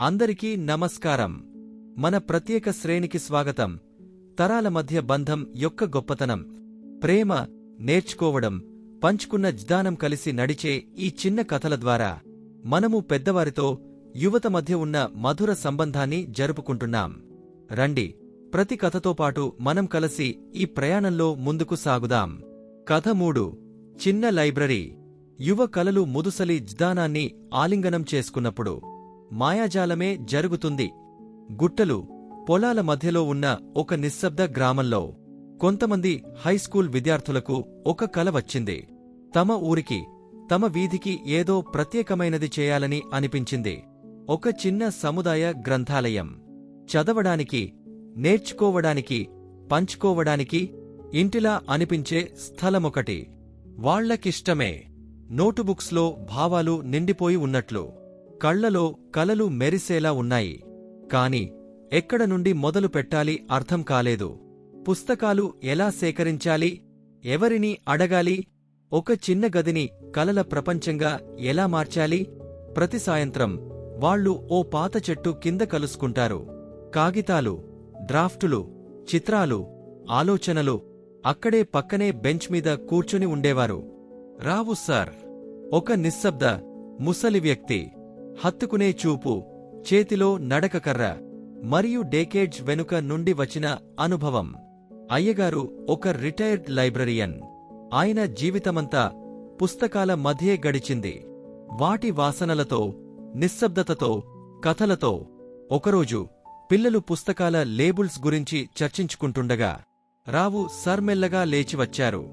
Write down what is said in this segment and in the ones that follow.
అందరికీ నమస్కారం. మన ప్రత్యేక శ్రేణికి స్వాగతం. తరాల మధ్య బంధం యొక్క గొప్పతనం. ప్రేమ నేర్చుకోవడం పంచుకున్న జ్ఞానం కలిసి నడిచే ఈ చిన్న కథల ద్వారా మనము పెద్దవారితో యువత మధ్య ఉన్న మధుర సంబంధాన్ని జరుపుకుంటున్నాం. రండి ప్రతి కథతో పాటు మనం కలిసి ఈ ప్రయాణంలో ముందుకు సాగుదాం. కథ మూడు. చిన్న లైబ్రరీ. యువ కలలు ముదుసలి జ్ఞానాన్ని ఆలింగనం చేసుకున్నప్పుడు. మాయాజాలమే జరుగుతుంది. గుట్టలు పొలాల మధ్యలో ఉన్న ఒక నిశ్శబ్ద గ్రామంలో కొంతమంది హైస్కూల్ విద్యార్థులకు ఒక కల వచ్చింది. తమ ఊరికి తమ వీధికి ఏదో ప్రత్యేకమైనది చేయాలని అనిపించింది. ఒక చిన్న సముదాయ గ్రంథాలయం. చదవడానికి నేర్చుకోవడానికి పంచుకోవడానికి ఇంటిలా అనిపించే స్థలమొకటి. వాళ్ళకిష్టమే. నోటుబుక్స్లో భావాలు నిండిపోయి ఉన్నట్లు. కళ్ళలో కలలు మెరిసేలా ఉన్నాయి. కాని ఎక్కడ నుండి మొదలు పెట్టాలి అర్థం కాలేదు. పుస్తకాలు ఎలా సేకరించాలి? ఎవరిని అడగాలి? ఒక చిన్న గదిని కలల ప్రపంచంగా ఎలా మార్చాలి? ప్రతి సాయంత్రం వాళ్ళు ఓ పాత చెట్టు కింద కలుసుకుంటారు. కాగితాలు డ్రాఫ్టులు చిత్రాలు ఆలోచనలు అక్కడే పక్కనే బెంచ్ మీద కూర్చుని ఉండేవారు. రావు సార్ ఒక నిశ్శబ్ద ముసలి వ్యక్తి హత్తుకునే చూపు చేతిలో నడకకర్ర మరియు డేకేజ్ వెనుక నుండి వచ్చిన అనుభవం. అయ్యగారు ఒక రిటైర్డ్ లైబ్రరియన్. ఆయన జీవితమంతా పుస్తకాల మధ్యే గడిచింది. వాటి వాసనలతో నిశ్శబ్దతతో కథలతో. ఒకరోజు పిల్లలు పుస్తకాల లేబుల్స్ గురించి చర్చించుకుంటుండగా రావు సర్మెల్లగా లేచి వచ్చారు.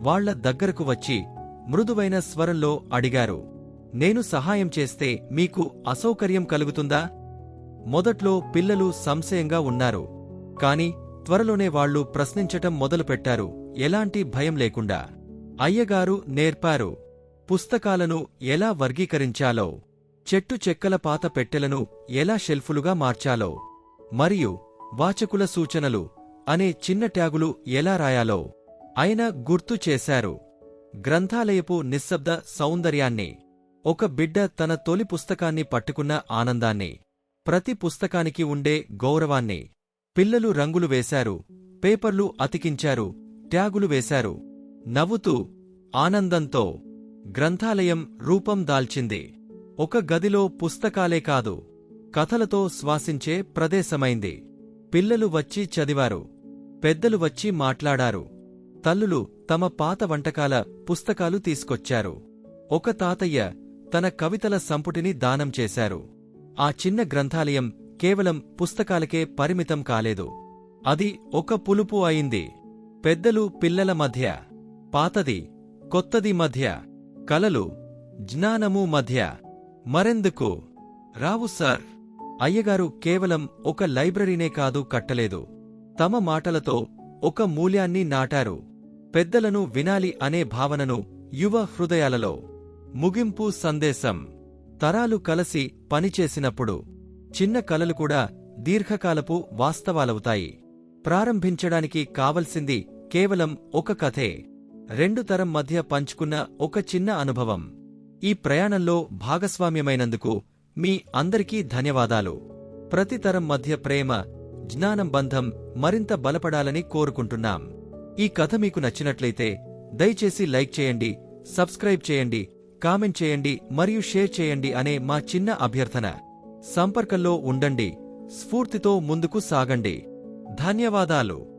వాళ్ళ దగ్గరకు వచ్చి మృదువైన స్వరంలో అడిగారు నేను సహాయం చేస్తే మీకు అసౌకర్యం కలుగుతుందా? మొదట్లో పిల్లలు సంశయంగా ఉన్నారు. కాని త్వరలోనే వాళ్ళు ప్రశ్నించటం మొదలుపెట్టారు. ఎలాంటి భయం లేకుండా. అయ్యగారు నేర్పారు. పుస్తకాలను ఎలా వర్గీకరించాలో. చెట్టు చెక్కల పాత పెట్టెలను ఎలా షెల్ఫులుగా మార్చాలో. మరియు వాచకుల సూచనలు అనే చిన్న ట్యాగులు ఎలా రాయాలో. ఆయన గుర్తు చేశారు. గ్రంథాలయపు నిశ్శబ్ద సౌందర్యాన్ని. ఒక బిడ్డ తన తొలి పుస్తకాన్ని పట్టుకున్న ఆనందాన్ని ప్రతి పుస్తకానికి ఉండే గౌరవాన్ని పిల్లలు రంగులు వేశారు పేపర్లు అతికించారు ట్యాగులు వేశారు. నవ్వుతూ ఆనందంతో గ్రంథాలయం రూపం దాల్చింది. ఒక గదిలో పుస్తకాలే కాదు కథలతో శ్వాసించే ప్రదేశమైంది. పిల్లలు వచ్చి చదివారు పెద్దలు వచ్చి మాట్లాడారు. తల్లులు తమ పాత వంటకాల పుస్తకాలు తీసుకొచ్చారు. ఒక తాతయ్య తన కవితల సంపుటిని దానం చేశారు. ఆ చిన్న గ్రంథాలయం కేవలం పుస్తకాలకే పరిమితం కాలేదు. అది ఒక పులుపు అయింది. పెద్దలు పిల్లల మధ్య పాతది కొత్తది మధ్య కలలు జ్ఞానము మధ్య. మరెందుకు? రావు సార్ అయ్యగారు కేవలం ఒక లైబ్రరీనే కాదు కట్టలేదు. తమ మాటలతో ఒక మూల్యాన్ని నాటారు. పెద్దలను వినాలి అనే భావనను యువ హృదయాలలో ముగింపు సందేశం. తరాలు కలసి పనిచేసినప్పుడు చిన్న కలలు కూడా దీర్ఘకాలపు వాస్తవాలవుతాయి. ప్రారంభించడానికి కావలసింది కేవలం ఒక కథే. రెండు తరం మధ్య పంచుకున్న ఒక చిన్న అనుభవం. ఈ ప్రయాణంలో భాగస్వామ్యమైనందుకు మీ అందరికీ ధన్యవాదాలు. ప్రతి తరం మధ్య ప్రేమ జ్ఞానం బంధం మరింత బలపడాలని కోరుకుంటున్నాం. ఈ కథ మీకు నచ్చినట్లయితే దయచేసి లైక్ చేయండి సబ్స్క్రైబ్ చేయండి కామెంట్ చేయండి మరియు షేర్ చేయండి అనే మా చిన్న అభ్యర్థన. సంపర్కంలో ఉండండి. స్ఫూర్తితో ముందుకు సాగండి. ధన్యవాదాలు.